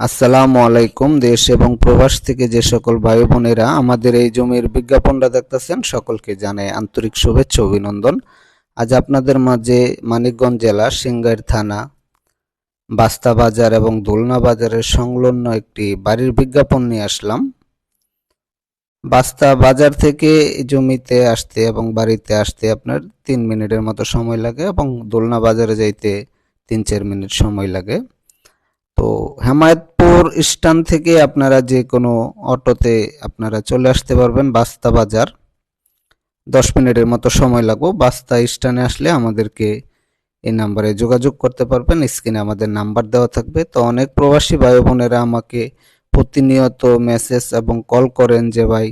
আসসালামু আলাইকুম, দেশ এবং প্রবাস থেকে যে সকল ভাই বোনেরা আমাদের এই জমির বিজ্ঞাপনটা দেখতেছেন, সকলকে জানাই আন্তরিক শুভেচ্ছা, অভিনন্দন। আজ আপনাদের মাঝে মানিকগঞ্জ জেলা সিংগাইর থানা, বাস্তা বাজার এবং দোলনা বাজারের সংলগ্ন একটি বাড়ির বিজ্ঞাপন নিয়ে আসলাম। বাস্তা বাজার থেকে জমিতে আসতে এবং বাড়িতে আসতে আপনার তিন মিনিটের মতো সময় লাগে এবং দোলনা বাজারে যাইতে তিন চার মিনিট সময় লাগে। তো হেমায়তপুর স্ট্যান্ড থেকে আপনারা যে কোনো অটোতে আপনারা চলে আসতে পারবেন, বাস্তা বাজার। দশ মিনিটের মতো সময় লাগবো। বাস্তা স্ট্যান্ডে আসলে আমাদেরকে এই নাম্বারে যোগাযোগ করতে পারবেন। স্ক্রিনে আমাদের নাম্বার দেওয়া থাকবে। তো অনেক প্রবাসী ভাই বোনেরা আমাকে প্রতিনিয়ত মেসেজ এবং কল করেন যে, ভাই,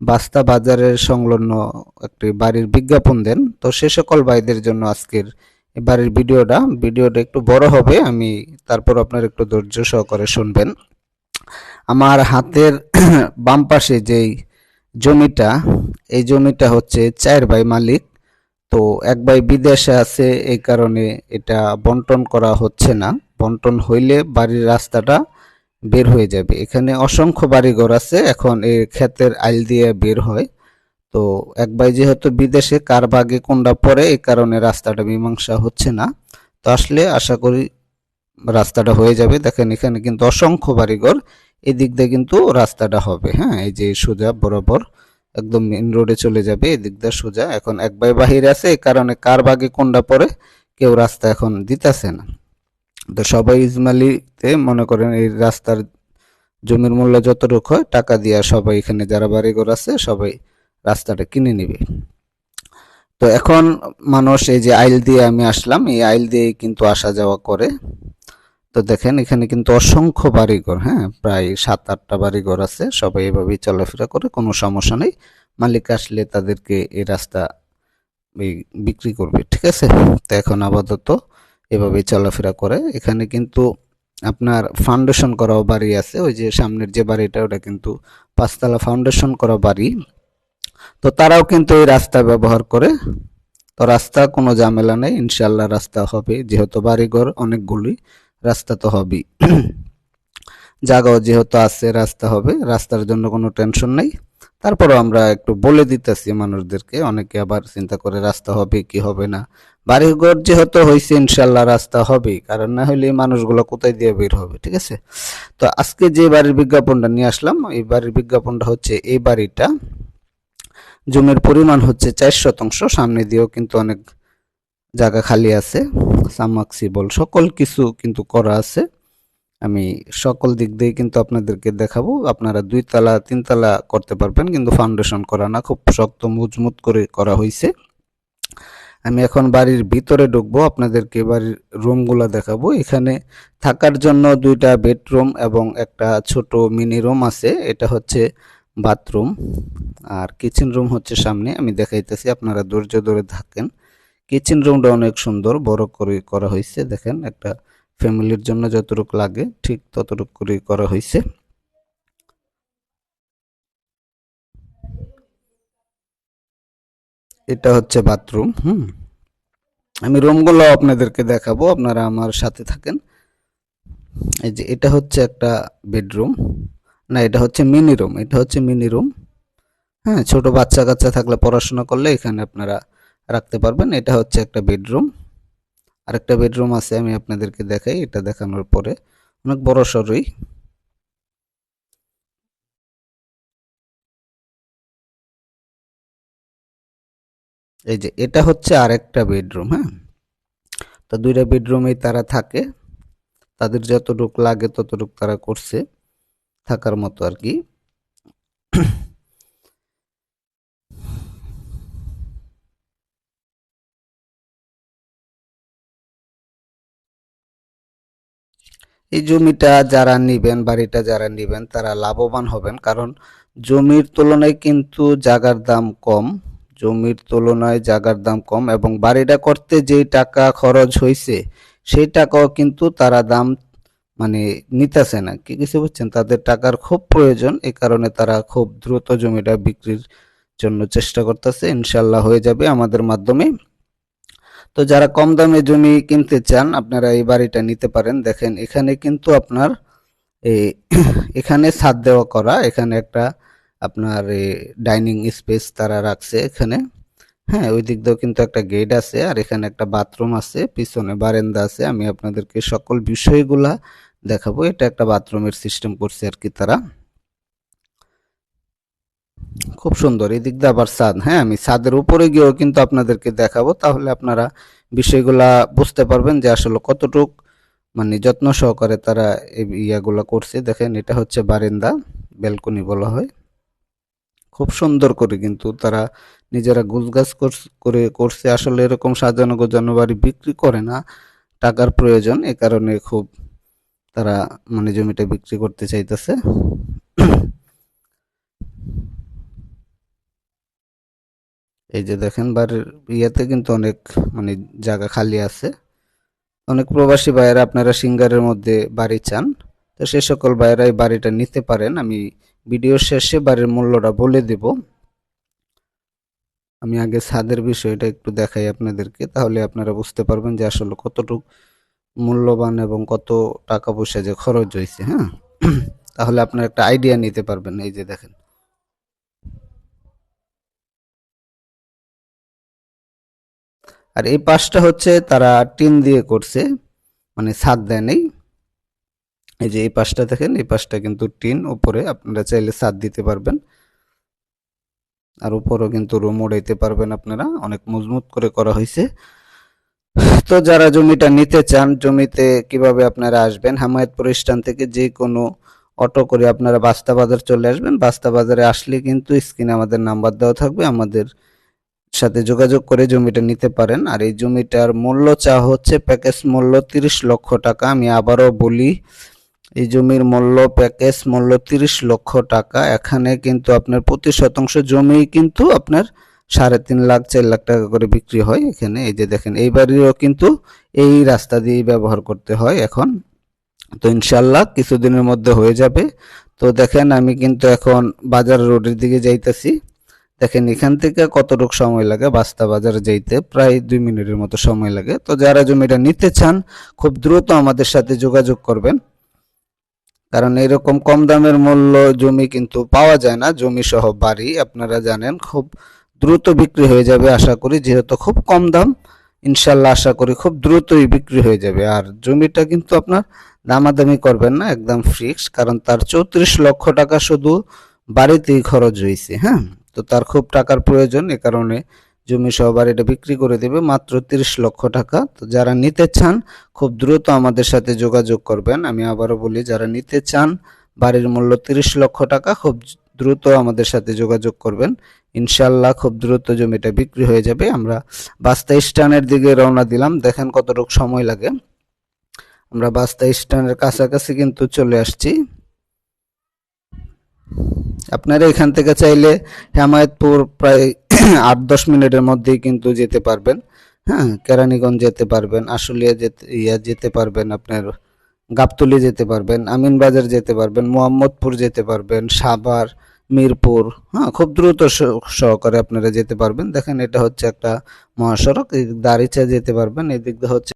বাস্তা বাজারের সংলগ্ন একটি বাড়ির বিজ্ঞাপন দেন। তো সে সকল ভাইদের জন্য আজকের এই বাড়ির ভিডিওটা ভিডিওটা একটু বড় হবে, আমি তারপর আপনার একটু ধৈর্য সহকারে শুনবেন। আমার হাতের বাম পাশে যেই জমিটা, এই জমিটা হচ্ছে চার ভাই মালিক। তো এক ভাই বিদেশে আছে, এই কারণে এটা বন্টন করা হচ্ছে না। বন্টন হইলে বাড়ির রাস্তাটা বের হয়ে যাবে। এখানে অসংখ্য বাড়িঘর আছে, এখন এই ক্ষেতের আইল দিয়ে বের হয়। তো এক ভাই যেহেতু বিদেশে, কার ভাগে কোনটা পড়ে এই কারণে রাস্তাটা মীমাংসা হচ্ছে না। তো আসলে আশা করি রাস্তাটা হয়ে যাবে। দেখেন এখানে কিন্তু অসংখ্য বাড়িঘর এই দিক দিয়ে কিন্তু রাস্তাটা হবে হ্যাঁ? এই যে সোজা, বরাবর একদম মেন রোডে চলে যাবে এই দিক দিয়ে সোজা। এখন এক ভাই বাহিরে আছে, এই কারণে কার ভাগে কোনটা পড়ে কেউ রাস্তা এখন দিতেছে না। তো সবাই ইজমালিতে মনে করেন এই রাস্তার জমির মূল্য যতটুকু হয়, টাকা দিয়া সবাই এখানে যারা বাড়িঘর আছে সবাই রাস্তাটা কিনে নিবে। তো এখন মানুষ এই যে আইল দিয়ে আমি আসলাম, এই আইল দিয়ে কিন্তু আসা যাওয়া করে। তো দেখেন এখানে কিন্তু অসংখ্য বাড়িঘর হ্যাঁ প্রায় সাত আটটা বাড়িঘর আছে, সবাই এভাবেই চলাফেরা করে, কোনো সমস্যা নেই। মালিক আসলে তাদেরকে এই রাস্তা বিক্রি করবে, ঠিক আছে? তো এখন আপাতত এভাবেই চলাফেরা করে। এখানে কিন্তু আপনার ফাউন্ডেশন করা বাড়ি আছে, ওই যে সামনের যে বাড়িটা, ওটা কিন্তু পাঁচতলা ফাউন্ডেশন করা বাড়ি। তো তারাও কিন্তু এই রাস্তা ব্যবহার করে, তো রাস্তা কোনো ঝামেলা নেই ইনশাল্লাহ রাস্তা হবে। যেহেতু বাড়িঘর অনেকগুলি, রাস্তা তো হবেই। জায়গাও যেহেতু আছে, রাস্তা হবে। রাস্তার জন্য কোনো টেনশন নেই। তারপরও আমরা একটু বলে দিতেছি মানুষদেরকে, অনেকে আবার চিন্তা করে রাস্তা হবে কি হবে না। বাড়িঘর যেহেতু হয়েছে ইনশাল্লাহ রাস্তা হবেই, কারণ না হলে মানুষগুলো কোথায় দিয়ে বের হবে, ঠিক আছে? তো আজকে যে বাড়ির বিজ্ঞাপনটা নিয়ে আসলাম, এই বাড়ির বিজ্ঞাপনটা হচ্ছে এই বাড়িটা। জমির পরিমাণ হচ্ছে চার শতাংশ, সামনে দিয়েও কিন্তু অনেক জায়গা খালি আছে সামাক্সিবল সকল কিছু কিন্তু করা আছে। আমি সকল দিক দিয়ে কিন্তু আপনাদেরকে দেখাবো, আপনারা দুই তালা, তিন তালা করতে পারবেন, কিন্তু ফাউন্ডেশন করা না, খুব শক্ত মজবুত করে করা হয়েছে। আমি এখন বাড়ির ভিতরে ঢুকবো, আপনাদেরকে বাড়ির রুমগুলো দেখাবো। এখানে থাকার জন্য দুইটা বেডরুম এবং একটা ছোট মিনি রুম আছে, এটা হচ্ছে বাথরুম আর কিচেন রুম হচ্ছে সামনে। আমি দেখাইতেছি, আপনারা ধৈর্য ধরে থাকেন। কিচেন রুমটা অনেক সুন্দর, বড় করে করা হয়েছে, দেখেন, একটা ফ্যামিলির জন্য যতটুকু লাগে, ঠিক ততটুকু করে করা হয়েছে। এটা হচ্ছে বাথরুম, হুম। আমি রুমগুলো আপনাদেরকে দেখাবো, আপনারা আমার সাথে থাকেন। এই যে, এটা হচ্ছে একটা বেডরুম। না, এটা হচ্ছে মিনি রুম এটা হচ্ছে মিনি রুম হ্যাঁ ছোট বাচ্চা কাচ্চা থাকলে পড়াশোনা করলে এখানে আপনারা রাখতে পারবেন। এটা হচ্ছে একটা বেডরুম আরেকটা বেডরুম আছে, আমি আপনাদেরকে দেখাই, এটা দেখানোর পরে। অনেক বড় সরই। এই যে, এটা হচ্ছে আরেকটা বেডরুম হ্যাঁ। তো দুইটা বেডরুমেই তারা থাকে। তাদের যতটুক লাগে ততটুক তারা করছে। থাকার মতো আর কি। এই জমিটা যারা নিবেন, বাড়িটা যারা নিবেন, তারা লাভবান হবেন। কারণ জমির তুলনায় কিন্তু জাগার দাম কম। জমির তুলনায় জাগার দাম কম এবং বাড়িটা করতে যেই টাকা খরচ হয়েছে সেই টাকাও কিন্তু তারা দাম মানে নিতেছে না। কি কিছু বুঝছেন? তাদের টাকার খুব প্রয়োজন, এ কারণে তারা খুব দ্রুত জমিটা বিক্রির জন্য চেষ্টা করতেছে। ইনশাল্লাহ হয়ে যাবে আমাদের মাধ্যমে। তো যারা কম দামে জমি কিনতে চান, আপনারা এই বাড়িটা নিতে পারেন। দেখেন, এখানে কিন্তু আপনার এখানে ছাদ দেওয়া করা, এখানে একটা আপনার ডাইনিং স্পেস তারা রাখছে এখানে। হ্যাঁ ওই দিক দিয়েও কিন্তু একটা গেট আছে আর এখানে একটা বাথরুম আছে, পিছনে বারান্দা আছে। আমি আপনাদেরকে সকল বিষয়গুলা দেখাবো। এটা একটা বাথরুমের সিস্টেম করছে আর কি তারা। খুব সুন্দর। এই দিক দিয়ে আবার ছাদ। হ্যাঁ আমি ছাদের উপরে গিয়েও কিন্তু আপনাদেরকে দেখাবো। তাহলে আপনারা বিষয়গুলা বুঝতে পারবেন যে আসলে কতটুক মানে যত্ন সহকারে তারা এই ইয়াগুলা করছে। দেখেন, এটা হচ্ছে বারান্দা, ব্যালকনি বলা হয়। খুব সুন্দর করে কিন্তু তারা নিজেরা গুছগাছ করে করছে। আসলে এরকম সাজানো গোজানো বাড়ি বিক্রি করে না, টাকার প্রয়োজন। এ কারণে খুব তারা মানে জমিটা বিক্রি করতে চাইতেছে। এই যে দেখেন, বাড়ির ইয়েতে কিন্তু অনেক মানে জায়গা খালি আছে। অনেক প্রবাসী ভাইয়েরা আপনারা সিঙ্গারের মধ্যে বাড়ি চান। তো সে সকল ভাইয়েরা এই বাড়িটা নিতে পারেন। আমি ভিডিও শেষে বাড়ির মূল্যটা বলে দেব। আমি আগে ছাদের বিষয়টা একটু দেখাই আপনাদেরকে, তাহলে আপনারা বুঝতে পারবেন যে আসলে কতটুকু মূল্যবান এবং কত টাকা পয়সা যে খরচ হয়েছে হ্যাঁ? তাহলে আপনারা একটা আইডিয়া নিতে পারবেন, এই যে দেখেন। আর এই পাশটা হচ্ছে তারা টিন দিয়ে করছে মানে ছাদ দেয় নেই। এই যে এই পাশটা দেখেন, এই পাশটা কিন্তু টিন, উপরে আপনারা চাইলে ছাদ দিতে পারবেন। আর উপরও কিন্তু রুম উড়াইতে পারবেন আপনারা, অনেক মজবুত করে করা হয়েছে। তো যারা জমিটা নিতে চান, জমিতে কীভাবে আপনারা আসবেন, হামায়তপুর স্ট্যান্ড থেকে যে কোনো অটো করে আপনারা বাস্তা বাজার চলে আসবেন। বাস্তা বাজারে আসলে কিন্তু স্ক্রিনে আমাদের নাম্বার দেওয়া থাকবে, আমাদের সাথে যোগাযোগ করে জমিটা নিতে পারেন। আর এই জমিটার মূল্য চা হচ্ছে প্যাকেজ মূল্য তিরিশ লক্ষ টাকা। আমি আবারও বলি এই জমির মূল্য, প্যাকেজ মূল্য তিরিশ লক্ষ টাকা। এখানে কিন্তু আপনার প্রতি শতাংশ জমি কিন্তু আপনার সাড়ে তিন লাখ, চার লাখ টাকা করে বিক্রি হয় এখানে। এই যে দেখেন, এই বাড়িও কিন্তু এই রাস্তা দিয়ে ব্যবহার করতে হয় এখন। তো ইনশাল্লাহ কিছুদিনের মধ্যে হয়ে যাবে। তো দেখেন, আমি কিন্তু এখন বাজার রোডের দিকে যাইতেছি। দেখেন, এখান থেকে কতটুকু সময় লাগে? বাস্তা বাজারে যাইতে প্রায় দুই মিনিটের মতো সময় লাগে। তো যারা জমিটা নিতে চান, খুব দ্রুত আমাদের সাথে যোগাযোগ করবেন। কারণ এরকম কম দামের মূল্য জমি কিন্তু পাওয়া যায় না জমি সহ বাড়ি, আপনারা জানেন, খুব দ্রুত বিক্রি হয়ে যাবে আশা করি, যেহেতু খুব কম দাম, ইনশাল্লাহ আশা করি খুব দ্রুতই বিক্রি হয়ে যাবে। আর জমিটা কিন্তু আপনার দামাদামি করবেন না, একদম ফিক্সড কারণ তার চৌত্রিশ লক্ষ টাকা শুধু বাড়িতেই খরচ হয়েছে হ্যাঁ? তো তার খুব টাকার প্রয়োজন, এ কারণে জমি সহ এটা বিক্রি করে দেবে মাত্র তিরিশ লক্ষ টাকা। তো যারা নিতে চান, খুব দ্রুত আমাদের সাথে যোগাযোগ করবেন। আমি আবারও বলি, যারা নিতে চান, বাড়ির মূল্য তিরিশ লক্ষ টাকা, খুব দ্রুত আমাদের সাথে যোগাযোগ করবেন। ইনশাল্লাহ খুব দ্রুত জমিটা বিক্রি হয়ে যাবে। আমরা বাস্তা স্ট্যান্ডের দিকে রওনা দিলাম। দেখেন কতটুকু সময় লাগে। আমরা বাস্তা স্ট্যান্ডের কাছাকাছি কিন্তু চলে আসছি। আপনারা এখান থেকে চাইলে হেমায়তপুর প্রায় আট, দশ মিনিটের মধ্যেই কিন্তু যেতে পারবেন। হ্যাঁ কেরানীগঞ্জ যেতে পারবেন, আশুলিয়া যেতে, ইয়া যেতে পারবেন, আপনার গাবতলি যেতে পারবেন, আমিনবাজার যেতে পারবেন, মোহাম্মদপুর যেতে পারবেন, সাভার, মিরপুর হ্যাঁ খুব দ্রুত সহকারে আপনারা যেতে পারবেন। দেখেন এটা হচ্ছে একটা মহাসড়ক, এই দাঁড়িচা যেতে পারবেন, এদিক দিয়ে হচ্ছে